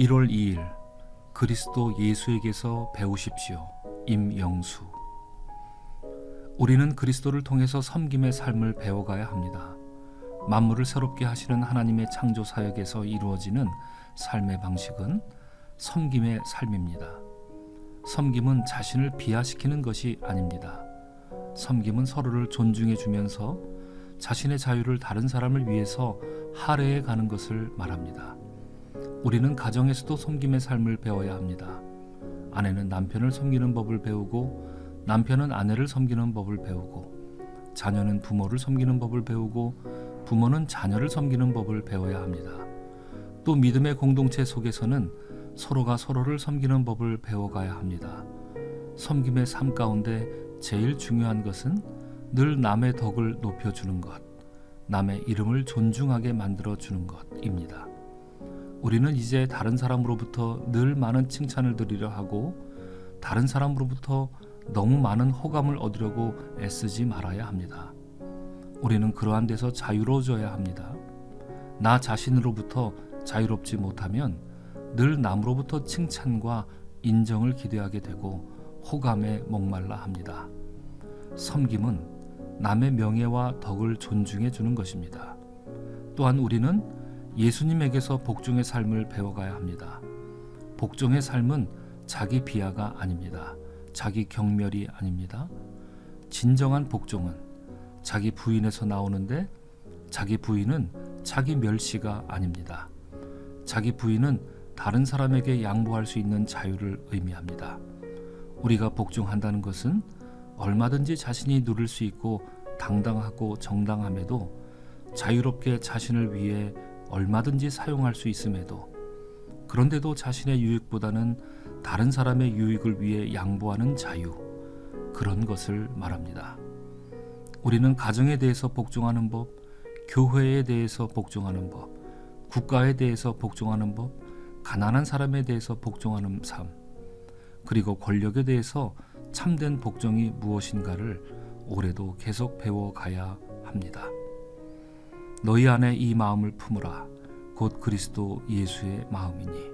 1월 2일 그리스도 예수에게서 배우십시오. 임영수 우리는 그리스도를 통해서 섬김의 삶을 배워가야 합니다. 만물을 새롭게 하시는 하나님의 창조 사역에서 이루어지는 삶의 방식은 섬김의 삶입니다. 섬김은 자신을 비하시키는 것이 아닙니다. 섬김은 서로를 존중해 주면서 자신의 자유를 다른 사람을 위해서 할애해 가는 것을 말합니다. 우리는 가정에서도 섬김의 삶을 배워야 합니다. 아내는 남편을 섬기는 법을 배우고 남편은 아내를 섬기는 법을 배우고 자녀는 부모를 섬기는 법을 배우고 부모는 자녀를 섬기는 법을 배워야 합니다. 또 믿음의 공동체 속에서는 서로가 서로를 섬기는 법을 배워가야 합니다. 섬김의 삶 가운데 제일 중요한 것은 늘 남의 덕을 높여주는 것, 남의 이름을 존중하게 만들어주는 것입니다. 우리는 이제 다른 사람으로부터 늘 많은 칭찬을 드리려 하고 다른 사람으로부터 너무 많은 호감을 얻으려고 애쓰지 말아야 합니다. 우리는 그러한 데서 자유로워져야 합니다. 나 자신으로부터 자유롭지 못하면 늘 남으로부터 칭찬과 인정을 기대하게 되고 호감에 목말라 합니다. 섬김은 남의 명예와 덕을 존중해 주는 것입니다. 또한 우리는 예수님에게서 복종의 삶을 배워가야 합니다. 복종의 삶은 자기 비하가 아닙니다. 자기 경멸이 아닙니다. 진정한 복종은 자기 부인에서 나오는데 자기 부인은 자기 멸시가 아닙니다. 자기 부인은 다른 사람에게 양보할 수 있는 자유를 의미합니다. 우리가 복종한다는 것은 얼마든지 자신이 누릴 수 있고 당당하고 정당함에도 자유롭게 자신을 위해 얼마든지 사용할 수 있음에도 그런데도 자신의 유익보다는 다른 사람의 유익을 위해 양보하는 자유 그런 것을 말합니다. 우리는 가정에 대해서 복종하는 법, 교회에 대해서 복종하는 법, 국가에 대해서 복종하는 법, 가난한 사람에 대해서 복종하는 삶, 그리고 권력에 대해서 참된 복종이 무엇인가를 올해도 계속 배워가야 합니다. 너희 안에 이 마음을 품으라. 곧 그리스도 예수의 마음이니.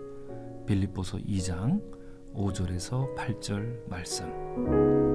빌립보서 2장 5절에서 8절 말씀